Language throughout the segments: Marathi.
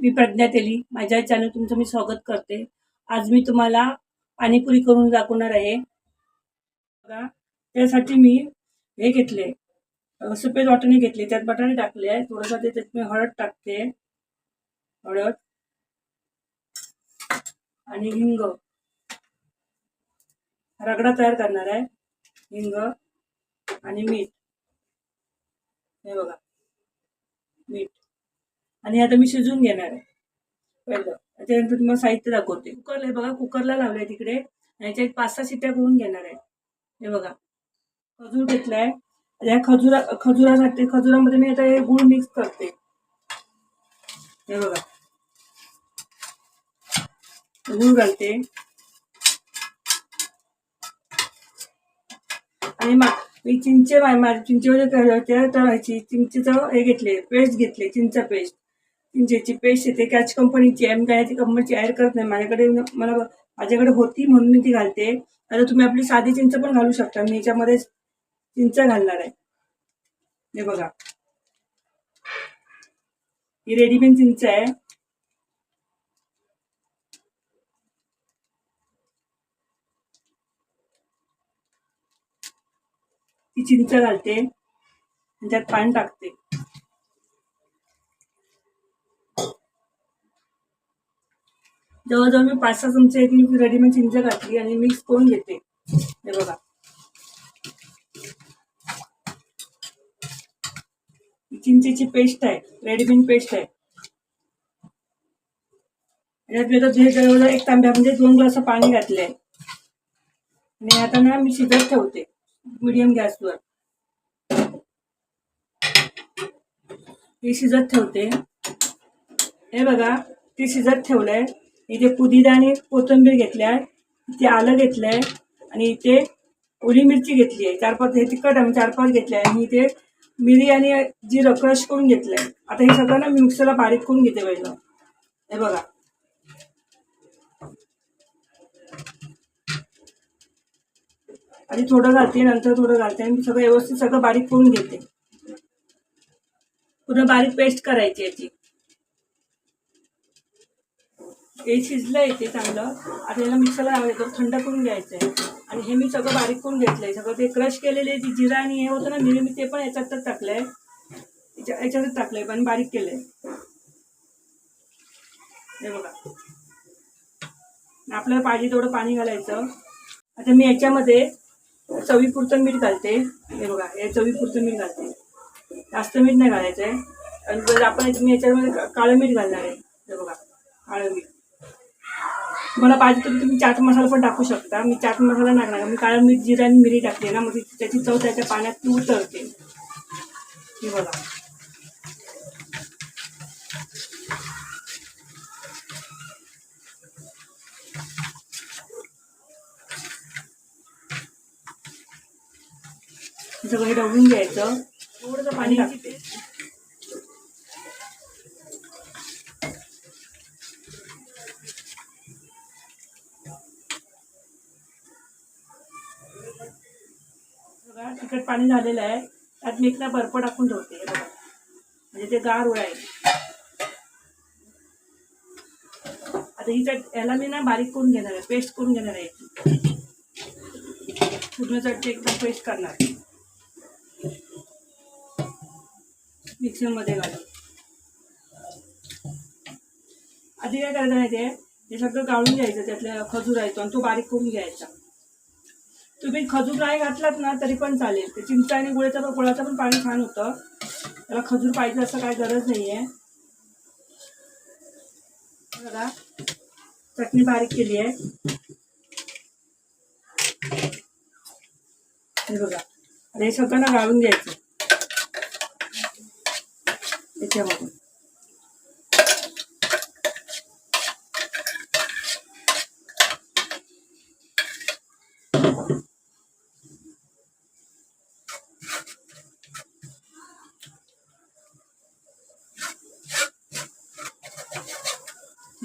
मी प्रज्ञा तेली माझ्या चॅनल तुमचं मी स्वागत करते. आज मी तुम्हाला पाणीपुरी करून दाखवणार आहे. बघा त्यासाठी मी हे घेतले. सफेद वाटाणे घेतले. त्यात बटाणे टाकले आहे. थोडंसं ते त्यात मी हळद टाकते. हळद आणि हिंग. रगडा तयार करणार आहे. हिंग आणि मीठ. हे बघा. मीठ. आणि आता मी शिजवून घेणार आहे. पहिलं. त्यानंतर तुम्हाला साहित्य दाखवते. कुकरला आहे बघा कुकरला लावलंय तिकडे. याच्या एक पाच सहा शिट्ट्या करून घेणार आहे. हे बघा. खजूर घेतलाय. या खजुरा खजुरासाठी खजुरामध्ये मी आता हे गुळ मिक्स करते. हे बघा. गुळ घालते. आणि मा मी चिंचे मा- चिंचेमध्ये तर तळायची चिंचेचं हे घेतले पेस्ट घेतले चिंच पेस्ट. ज्याची पेस्ट येते कॅच कंपनीची आहे मी काय ती कंपनीची ॲड करत नाही. माझ्याकडे मला माझ्याकडे होती म्हणून मी ती घालते. आता तुम्ही आपली साधी चिंच पण घालू शकता. मी याच्यामध्ये चिंच घालणार आहे. हे बघा. ही रेडीमेड चिंच आहे. ती चिंच घालते. आणि त्यात पाणी टाकते. जवळजवळ मी पाच सहा चमचे एक मी रेडीमेड चिंच घातली आणि मिक्स करून घेते. हे बघा. चिंचेची पेस्ट आहे. रेडीमेड पेस्ट आहे. आणि जे जवळजवळ एक तांब्या म्हणजे दोन ग्लास पाणी घातले आहे आणि आता ना मी शिजत ठेवते. मिडियम गॅसवर हे शिजत ठेवते. हे बघा ते शिजत ठेवलंय. इथे पुदिना आणि कोथिंबीर घेतल्या इथे आलं घेतलंय आणि इथे ओली मिरची घेतली आहे. चार पाच हे तिखट आम्ही चार पाच घेतले आहे. आणि इथे मिरी आणि जिरं क्रश करून घेतलं आहे आता हे सगळं ना मी मिक्सरला बारीक करून घेते पहिलं. हे बघा. आधी थोडं घालते नंतर थोडं घालते आणि सगळं व्यवस्थित सगळं बारीक करून घेते. पूर्ण बारीक पेस्ट करायची याची हे शिजलं ते चांगलं आता याला मिक्सरला लावायचं थंड करून घ्यायचं आहे आणि हे मी सगळं बारीक करून घेतलंय. सगळं ते क्रश केलेले जी जिरा आणि हे होतं ना मिरी मी ते पण याच्यातच टाकलंय. याच्या- याच्यातच टाकलंय पण बारीक केलंय. हे बघा. आपल्याला पाहिजे तेवढं पाणी घालायचं. आता मी याच्यामध्ये चवीपुरतं मीठ घालते. हे बघा हे चवीपुरतं मीठ घालते. जास्त मीठ नाही घालायचं आहे आणि आपण मी याच्यामध्ये काळं मीठ घालणार आहे. हे बघा काळं मीठ. मला पाहिजे तर तुम्ही चाट मसाला पण टाकू शकता. मी चाट मसाला नाही टाकणार. मी काळं मीठ जिरा आणि मिरी टाकते ना मग ती- त्याची चव त्याच्या पाण्यात ती उतरते. हे बघा. सगळं हे ढवळून घ्यायचं. थोडंसं पाणी टाकते बघा तिखट पाणी झालेलं आहे त्यात मी एकदा बर्फ टाकून ठेवते हे बघा. म्हणजे ते गार उडाय आता ही चट याला मी ना बारीक करून घेणार आहे पेस्ट करून घेणार आहे. पूर्ण चटणी एकदम पेस्ट करणार मिक्सरमध्ये घालून. आधी काय करायचं माहिती आहे हे सगळं गाळून घ्यायचं त्यातलं खजूर आहे तो आणि तो बारीक करून घ्यायचा. तुम्ही खजूर नाही घातलात ना तरी पण चालेल. ते चिंच आणि गुळाचं पण गुळाचं पण पाणी छान होतं. त्याला खजूर पाहिजे असं काय गरज नाही आहे बघा चटणी बारीक केली आहे. हे बघा आणि हे सगळं ना गाळून घ्यायचं. याच्यामध्ये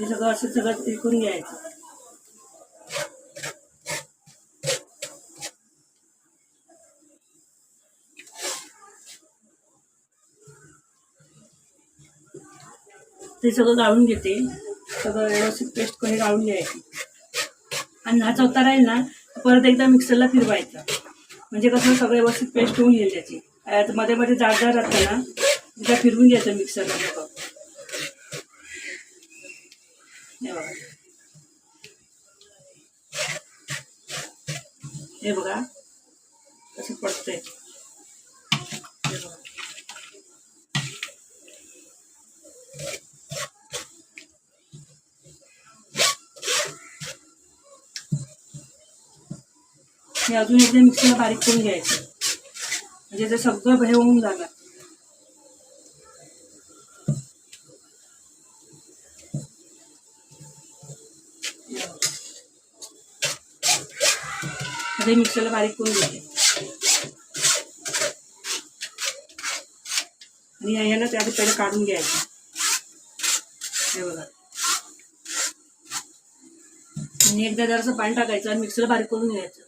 हे सगळं असं सगळं तिकून घ्यायचं. ते सगळं गाळून घेते. सगळं व्यवस्थित पेस्ट करून गाळून घ्यायची. आणि हा चौथा राहील ना परत एकदा मिक्सरला फिरवायचा. म्हणजे कसं सगळं व्यवस्थित पेस्ट होऊन येईल त्याची. आता मध्ये मध्ये जाड जाड राहतं ना एकदा फिरवून घ्यायचं मिक्सरला हे बघा पडतंय हे अजून एकदा बारीक करून घ्यायचं. म्हणजे ते सगळं आता मिक्सरला बारीक करून घेते आणि हे ना पहिले काढून घ्यायचं हे बघा आणि एकदा जरासं पाणी टाकायचं आणि मिक्सरला बारीक करून घ्यायचं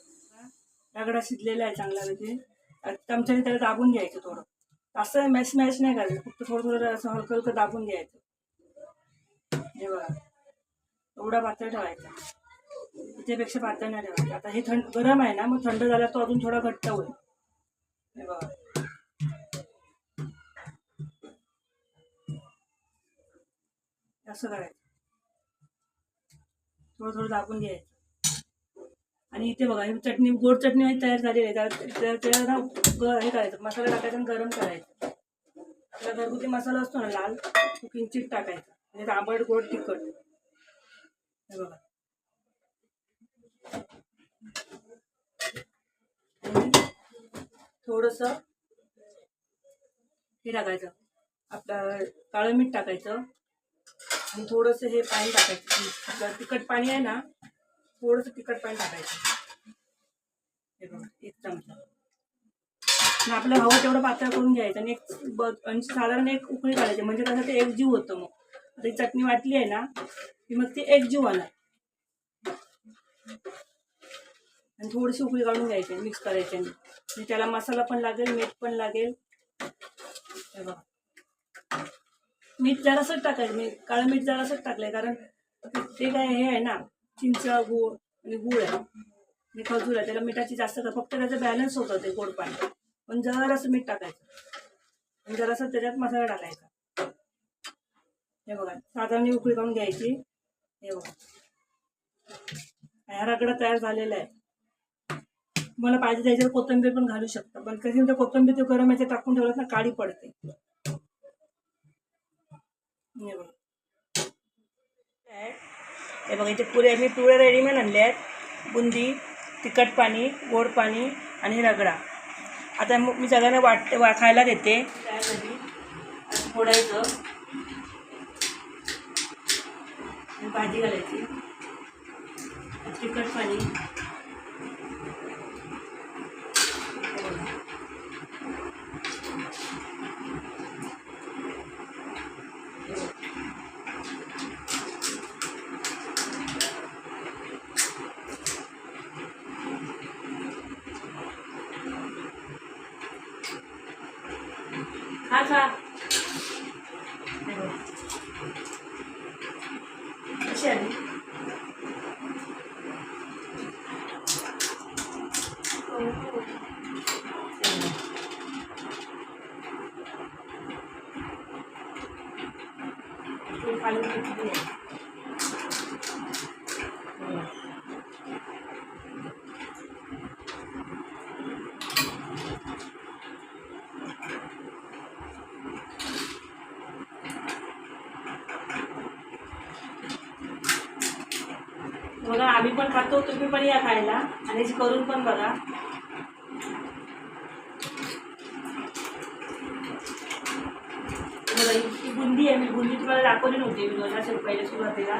रगडा शिजलेला आहे चांगला म्हणजे चमच्याने त्याला दाबून घ्यायचं थोडं असं मॅच मॅच नाही करायचं फक्त थोडं थोडं असं हलकं हलकं दाबून घ्यायचं हे बघा एवढा पातळ ठेवायचा. त्याच्यापेक्षा पातळ नाही ठेवायचं. आता हे थंड गरम आहे ना मग थंड झाला तो अजून थोडा घट्ट होईल. बघा. असं करायचं. थोडं थोडं दाबून घ्यायचं. आणि इथे बघा ही चटणी गोड चटणी माझी तयार झालेली आहे. त्याला त्याला ना हे करायचं. मसाला टाकायचा आणि गरम करायचं. आपला घरगुती मसाला असतो ना लाल तो किंचित टाकायचा. म्हणजे आंबट गोड तिखट. हे बघा. थोडंसं हे टाकायचं. आपलं काळं मीठ टाकायचं. आणि थोडंसं हे पाणी टाकायचं. आपलं तिखट पाणी आहे ना थोडंसं तिखट पाणी टाकायचं. हे बघा एक चमचा. आपलं हवं तेवढं पातळ करून घ्यायचं. आणि एक म्हणजे साधारण एक उकळी काढायची. म्हणजे कसं ते एकजीव होतं मग. आता चटणी वाटली आहे ना की मग ती एकजीव होणार आणि थोडीशी उकळी काढून घ्यायची मिक्स करायची म्हणजे त्याला मसाला पण लागेल मीठ पण लागेल. हे बघा. मीठ जरासंच टाकायचं मी काळं मीठ जरासंच टाकलंय कारण ते काय हे आहे ना चिंच गूळ आणि गूळ आहे. आणि खजूर आहे त्याला मिठाची जास्त कर फक्त त्याचं बॅलन्स होतं ते गोड पाणी. पण जरासं मीठ टाकायचं. आणि जरासं त्याच्यात मसाला टाकायचा. हे बघा साधारण उकळी करून घ्यायची. हे बघा. हा रगडा तयार झालेला आहे. तुम्हाला पाहिजे त्याच्यावर कोथिंबीर पण घालू शकता. पण कधी म्हणजे कोथिंबीर ते गरम याच्यात टाकून ठेवलं ना काळी पडते. हे बघा. हे बघा इथे पुरे मी पुरे रेडीमेड आणले आहेत. बुंदी तिखट पाणी गोड पाणी आणि रगडा. आता मग मी सगळ्यांना वाट वा खायला देते. त्यासाठी फोडायचं आणि भाजी घालायची. तिखट पाणी. हे खा खा हे बघ. कशी आली ते पाणी किती आहे बघा आम्ही पण खातो तुम्ही पण या खायला. आणि करून पण बघा ही ही बुंदी आहे मी बुंदी तुम्हाला दाखवली नव्हती मी दोनशे रुपयाची सुरुवातीला.